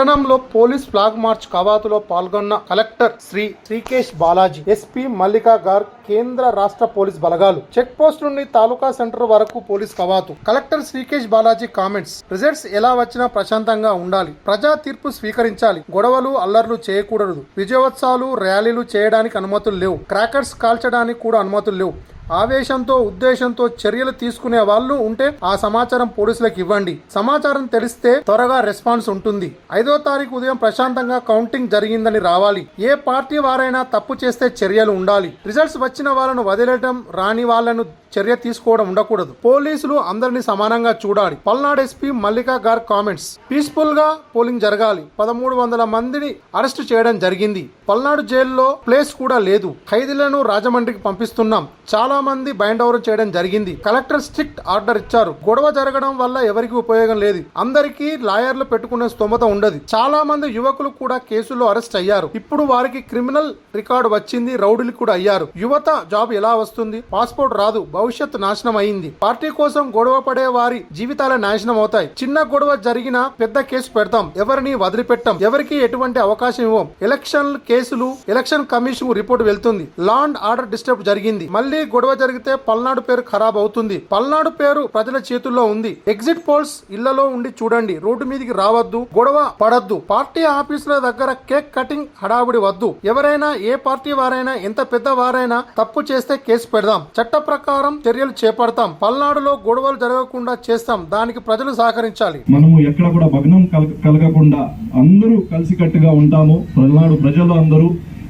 పట్టణంలో police flag march కవాతులో పాల్గొన్న కలెక్టర్ శ్రీ శ్రీకేష్ బాలాజీ ఎస్పీ మల్లికా గార్ కేంద్ర రాష్ట్ర పోలీస్ బలగాలు. చెక్ పోస్ట్ నుండి తాలూకా సెంటర్ వరకు పోలీస్ కవాతు. Collector Srikesh Balaji comments. Results ఎలా వచ్చినా ప్రశాంతంగా ఉండాలి. ప్రజా తీర్పు స్వీకరించాలి. గొడవలు అల్లర్లు చేయకూడదు. విజయోత్సవాలు ర్యాలీలు చేయడానికి అనుమతులు లేవు. క్రాకర్స్ కాల్చడానికి కూడా అనుమతులు లేవు. ఆవేశంతో ఉద్దేశంతో చర్యలు తీసుకునే వాళ్ళు ఉంటే ఆ సమాచారం పోలీసులకు ఇవ్వండి. సమాచారం తెలిస్తే త్వరగా రెస్పాన్స్ ఉంటుంది. ఐదో తారీఖు ఉదయం ప్రశాంతంగా కౌంటింగ్ జరిగిందని రావాలి. ఏ పార్టీ వారైనా తప్పు చేస్తే చర్యలు ఉండాలి. రిజల్ట్స్ వచ్చిన వాళ్ళను వదిలేయడం రాని వాళ్ళను చర్య తీసుకోవడం ఉండకూడదు. పోలీసులు అందరినీ సమానంగా చూడాలి. Palnadu SP Mallika Garg comments. పీస్ఫుల్గా పోలింగ్ జరగాలి. పదమూడు వందల మందిని అరెస్ట్ చేయడం జరిగింది. పల్నాడు జైల్లో ప్లేస్ కూడా లేదు. ఖైదీలను రాజమండ్రికి పంపిస్తున్నాం. చాలా మంది బైండ్ ఓవర్ చేయడం జరిగింది. కలెక్టర్ స్ట్రిక్ట్ ఆర్డర్ ఇచ్చారు. గొడవ జరగడం వల్ల ఎవరికి ఉపయోగం లేదు. అందరికీ లాయర్లు పెట్టుకునే స్తోమత ఉండదు. చాలా మంది యువకులు కూడా కేసులో అరెస్ట్ అయ్యారు. ఇప్పుడు వారికి క్రిమినల్ రికార్డు వచ్చింది. రౌడీలు కూడా అయ్యారు. యువత జాబ్ ఎలా వస్తుంది? పాస్పోర్ట్ రాదు. భవిష్యత్తు నాశనం అయింది. పార్టీ కోసం గొడవ పడే వారి జీవితాలు నాశనం అవుతాయి. చిన్న గొడవ జరిగినా పెద్ద కేసు పెడతాం. ఎవరిని వదిలిపెట్టాం? ఎవరికి ఎటువంటి అవకాశం ఇవ్వం? ఎలక్షన్ కేసులు ఎలక్షన్ కమిషన్ రిపోర్ట్ వెళ్తుంది. లా అండ్ ఆర్డర్ డిస్టర్బ్ జరిగింది. మళ్ళీ గొడవ జరిగితే పల్నాడు పేరు ఖరాబ్ అవుతుంది. పల్నాడు పేరు ప్రజల చేతుల్లో ఉంది. ఎగ్జిట్ పోల్స్ ఇళ్ళలో ఉండి చూడండి. రోడ్డు మీదకి రావద్దు గొడవ పడద్దు. పార్టీ ఆఫీసుల దగ్గర కేక్ కటింగ్ హడావుడి వద్దు. ఎవరైనా ఏ పార్టీ వారైనా ఎంత పెద్ద వారైనా తప్పు చేస్తే కేసు పెడదాం. చట్ట ప్రకారం చర్యలు చేపడతాం. పల్నాడులో గొడవలు జరగకుండా చేస్తాం. దానికి ప్రజలు సహకరించాలి. మనము ఎక్కడ కూడా భగ్నం కలగకుండా అందరూ కలిసికట్టుగా ఉంటాము. పల్నాడు ప్రజలు అందరూ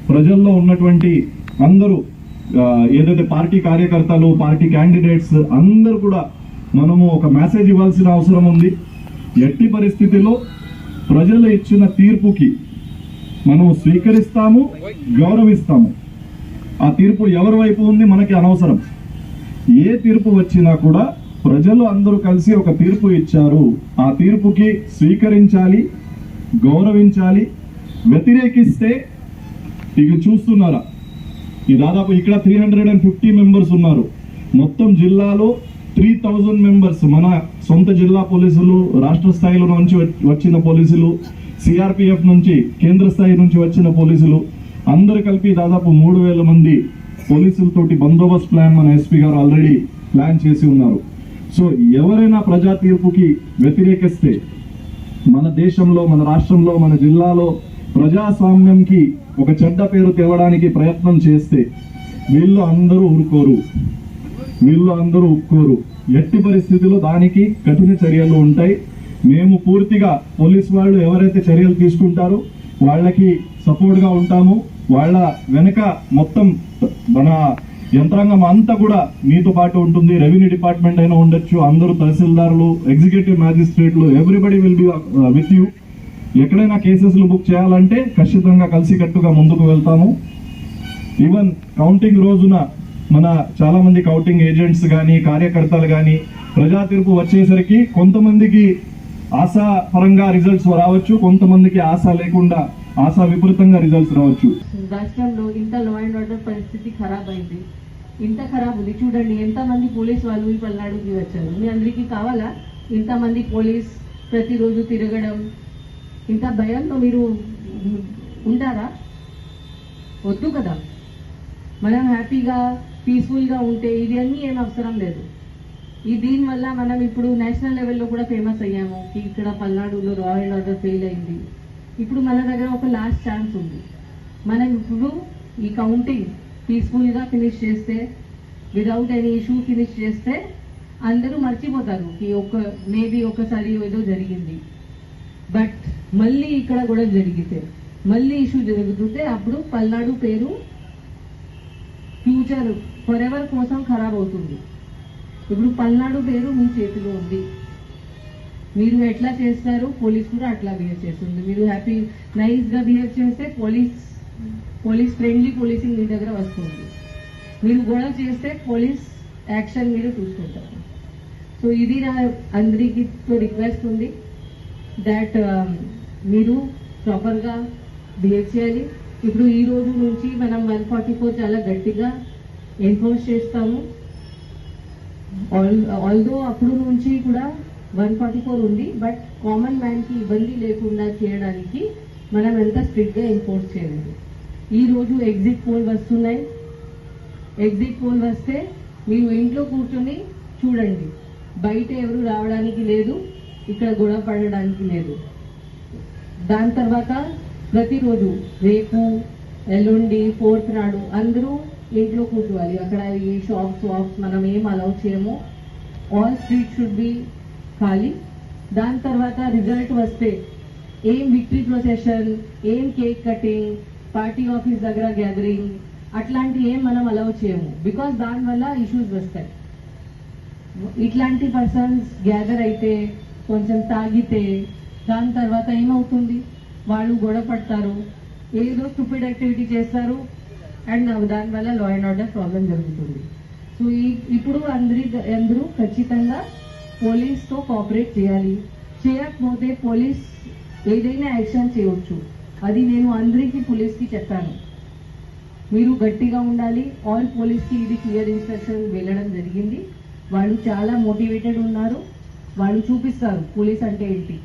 ప్రజల్లో ఉన్నటువంటి అందరూ ఏదైతే పార్టీ కార్యకర్తలు పార్టీ క్యాండిడేట్స్ అందరూ కూడా మనము ఒక మెసేజ్ ఇవ్వాల్సిన అవసరం ఉంది. ఎట్టి పరిస్థితిలో ప్రజలు ఇచ్చిన తీర్పుకి మనం స్వీకరిస్తాము గౌరవిస్తాము. ఆ తీర్పు ఎవరి వైపు ఉంది మనకి అనవసరం. ఏ తీర్పు వచ్చినా కూడా ప్రజలు అందరూ కలిసి ఒక తీర్పు ఇచ్చారు. ఆ తీర్పుకి స్వీకరించాలి గౌరవించాలి వ్యతిరేకిస్తే ఇక చూస్తున్నారా? ఈ దాదాపు ఇక్కడ three hundred and fifty members ఉన్నారు. మొత్తం జిల్లాలో త్రీ థౌజండ్ మెంబర్స్ మన సొంత జిల్లా పోలీసులు రాష్ట్ర స్థాయిలో నుంచి వచ్చి- వచ్చిన పోలీసులు సిఆర్పిఎఫ్ నుంచి కేంద్ర స్థాయి నుంచి వచ్చిన పోలీసులు అందరు కలిపి దాదాపు మూడు వేల మంది పోలీసులతోటి బందోబస్తు ప్లాన్ మన ఎస్పీ గారు ఆల్రెడీ ప్లాన్ చేసి ఉన్నారు. సో ఎవరైనా ప్రజా తీర్పుకి వ్యతిరేకిస్తే మన దేశంలో మన రాష్ట్రంలో మన జిల్లాలో ప్రజాస్వామ్యంకి ఒక చెడ్డ పేరు తేవడానికి ప్రయత్నం చేస్తే వీళ్ళు అందరూ ఊరుకోరు. వీళ్ళు అందరూ ఒప్పుకోరు. ఎట్టి పరిస్థితిలో దానికి కఠిన చర్యలు ఉంటాయి. మేము పూర్తిగా పోలీస్ వాళ్ళు ఎవరైతే చర్యలు తీసుకుంటారో వాళ్ళకి సపోర్ట్గా ఉంటాము. వాళ్ళ వెనక మొత్తం మన యంత్రాంగం అంతా కూడా మీతో పాటు ఉంటుంది. రెవెన్యూ డిపార్ట్మెంట్ అయినా ఉండొచ్చు. అందరూ తహసీల్దారులు executive మ్యాజిస్ట్రేట్లు everybody will be with you ఎక్కడైనా కేసెస్లు బుక్ చేయాలంటే ఖచ్చితంగా కలిసికట్టుగా ముందుకు వెళ్తాము. ఈవెన్ కౌంటింగ్ రోజున మన చాలామంది కౌంటింగ్ ఏజెంట్స్ కానీ కార్యకర్తలు కానీ ప్రజా తీర్పు వచ్చేసరికి కొంతమందికి ఆశాపరంగా రిజల్ట్స్ రావచ్చు కొంతమందికి ఆశ లేకుండా ఆశా విపరీతంగా రిజల్ట్స్ రావచ్చు. రాష్ట్రంలో ఇంత లో అండ్ ఆర్డర్ పరిస్థితి ఖరాబ్ అయింది. ఇంత ఖరాబ్ ఉంది. చూడండి ఎంతమంది పోలీస్ వాళ్ళు ఈ పల్నాడుకి వచ్చారు? మీ అందరికీ కావాలా? ఇంతమంది పోలీస్ ప్రతిరోజు తిరగడం ఇంత భయంతో మీరు ఉంటారా వద్దు కదా. మనం హ్యాపీగా పీస్ఫుల్గా ఉంటే ఇది అన్నీ ఏం అవసరం లేదు. ఈ దీనివల్ల మనం ఇప్పుడు నేషనల్ లెవెల్లో కూడా ఫేమస్ అయ్యాము. ఇక్కడ పల్నాడులో రాయల్ ఆర్డర్ ఫెయిల్ అయింది. ఇప్పుడు మన దగ్గర ఒక లాస్ట్ ఛాన్స్ ఉంది. మనం ఇప్పుడు ఈ కౌంటింగ్ పీస్ఫుల్గా ఫినిష్ చేస్తే విదౌట్ ఎనీ ఇష్యూ ఫినిష్ చేస్తే అందరూ మర్చిపోతారు. ఈ ఒక మేబీ ఒకసారి ఏదో జరిగింది. మళ్ళీ ఇక్కడ కూడా జరిగితే మళ్ళీ ఇష్యూ జరుగుతుంటే అప్పుడు పల్నాడు పేరు ఫ్యూచర్ ఫర్ ఎవర్ కోసం ఖరాబ్ అవుతుంది. ఇప్పుడు పల్నాడు పేరు మీ చేతిలో ఉంది. మీరు ఎట్లా చేస్తారు? పోలీస్ కూడా అట్లా బిహేవ్ చేస్తుంది. మీరు హ్యాపీ నైస్గా బిహేవ్ చేస్తే పోలీస్ పోలీస్ ఫ్రెండ్లీ పోలీసింగ్ మీ దగ్గర వస్తుంది. మీరు గొడవ చేస్తే పోలీస్ యాక్షన్ మీరు చూసుకుంటారు. సో ఇది నా అందరికీ రిక్వెస్ట్ ఉంది దాట్ మీరు ప్రాపర్గా బిహేవ్ చేయాలి. ఇప్పుడు ఈ రోజు నుంచి మనం వన్ ఫార్టీ ఫోర్ చాలా గట్టిగా ఎన్ఫోర్స్ చేస్తాము. ఆల్ ఆల్దో అప్పుడు నుంచి కూడా వన్ ఫార్టీ ఫోర్ ఉంది బట్ కామన్ మ్యాన్కి ఇబ్బంది లేకుండా చేయడానికి మనం ఎంత స్ట్రిక్ట్గా ఎన్ఫోర్స్ ఎంఫోర్స్ చేయలేదు ఈ రోజు ఎగ్జిట్ పోల్ వస్తున్నాయి. ఎగ్జిట్ పోల్ వస్తే మీరు ఇంట్లో కూర్చొని చూడండి. బయట ఎవరు రావడానికి లేదు ఇక్కడ గొడవ పడడానికి లేదు. దాని తర్వాత ప్రతిరోజు రేపు ఎల్లుండి ఫోర్త్ నాడు అందరూ ఇంట్లో కూర్చోవాలి. అక్కడ ఈ షాప్స్ వాప్స్ మనం ఏం అలౌ చేయము. ఆల్ స్ట్రీట్ షుడ్ బి ఖాళీ. దాని తర్వాత రిజల్ట్ వస్తే ఏం విక్టరీ ప్రొసెషన్ ఏం కేక్ కటింగ్ పార్టీ ఆఫీస్ దగ్గర గ్యాదరింగ్ అట్లాంటి ఏం మనం అలౌ చేయము. బికాస్ దానివల్ల ఇష్యూస్ వస్తాయి. ఇట్లాంటి పర్సన్స్ గ్యాదర్ అయితే కొంచెం తాగితే దాని తర్వాత ఏమవుతుంది? వాళ్ళు గొడవ పడతారు ఏదో స్టూపిడ్ యాక్టివిటీ చేస్తారు. అండ్ దానివల్ల లా అండ్ ఆర్డర్ ప్రాబ్లం జరుగుతుంది. సో ఈ ఇప్పుడు అందరి అందరూ ఖచ్చితంగా పోలీస్తో కోఆపరేట్ చేయాలి. చేయకపోతే పోలీస్ ఏదైనా యాక్షన్ చేయవచ్చు. అది నేను అందరికీ పోలీస్కి చెప్పాను. మీరు గట్టిగా ఉండాలి. ఆల్ పోలీస్కి ఇది క్లియర్ ఇన్స్ట్రక్షన్ వెళ్ళడం జరిగింది. వాళ్ళు చాలా మోటివేటెడ్ ఉన్నారు. వాళ్ళు చూపిస్తారు పోలీస్ అంటే ఏంటి.